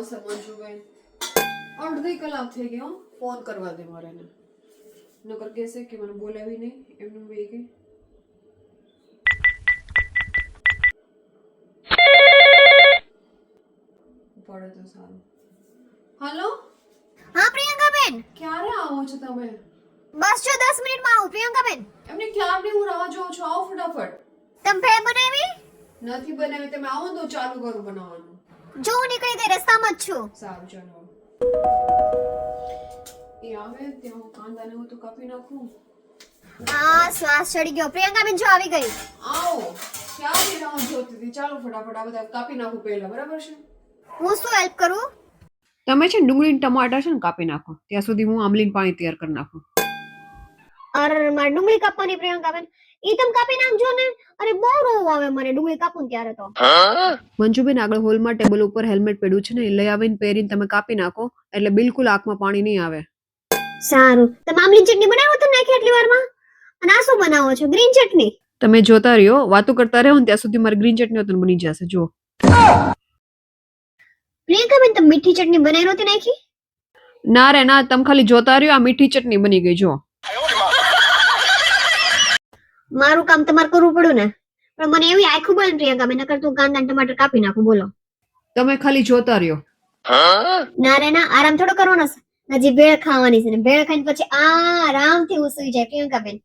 આવશે મંજુબેન. અડધી કલાક થઈ ગઈ હો. ફોન કરવા દે મારે એને. નકર કહેશે કે મને બોલાવી નહીં. એમનું બે કે પડે તો સારું. હાલો? હા પ્રિયંકા બેન ક્યારે આવો છો તમે? બસ જો 10 મિનિટમાં આવું પ્રિયંકા બેન એમને ક્યારની હું રાહ જોઉં છું? આવો ફટાફટ. તમે ભે બનાવી? નથી બનાવી તમે આવો તો ચાલુ કરું બનાવવાનું. જો હું નીકળી ગઈ રસ્તામાં જ છું. સારું ચાલો. એ આવે ત્યાં હું કાંદાને હું તો કાપી નાખું. હા શ્વાસ ચડી ગયો. પ્રિયંકા બેન જો આવી ગઈ. આવો. ક્યાંથી રાહ જોતી હતી? ચાલો ફટાફટ આ બધા કાપી નાખું પહેલા બરાબર છે? હું શું હેલ્પ કરું? તમે છે ને ડુંગળી ટમાટર છે ને કાપી નાખો. ત્યાં સુધી હું આમલીન પાણી તૈયાર કરી નાખું. અરે મારે ડુંગળી કાપવાની પ્રિયંકા બેન. ઈ તમે કાપી નાખજો ને. અરે બહુ રોવ આવે મને ડુંગળી કાપું ને ત્યારે તો. મંજુબેન આગળ હોલમાં ટેબલ ઉપર હેલ્મેટ પડ્યું છે ને એ લઈ આવીને પહેરીને તમે કાપી નાખો એટલે બિલકુલ આંખમાં પાણી નહીં આવે. સારું. તમે આમલી ચટણી બનાવો તો નાખી આટલી વારમાં? અને આ શું બનાવો છો? ગ્રીન ચટણી? તમે જોતા રહ્યો વાતો કરતા રહો ને ત્યાં સુધી મારી ગ્રીન ચટણી તો બની જશે જો પ્રિયંકા બેન તમે મીઠી ચટણી બનાવી નહોતી નાખી? ના રે ના તમે ખાલી જોતા રહ્યો આ મીઠી ચટણી બની ગઈ જો મારું કામ તમારે કરવું પડ્યું ને? પણ મને એવી આખું બોલે પ્રિયંકા મેં નકર તું કાંદા ટમાટર કાપી નાખું બોલો. તમે ખાલી જોતા રહ્યો. ના રે ના આરામ થોડો કરવાનો છે. હજી ભેળ ખાવાની છે ને ભેળ ખાઈને પછી આરામથી હું સુઈ જાય પ્રિયંકા બેન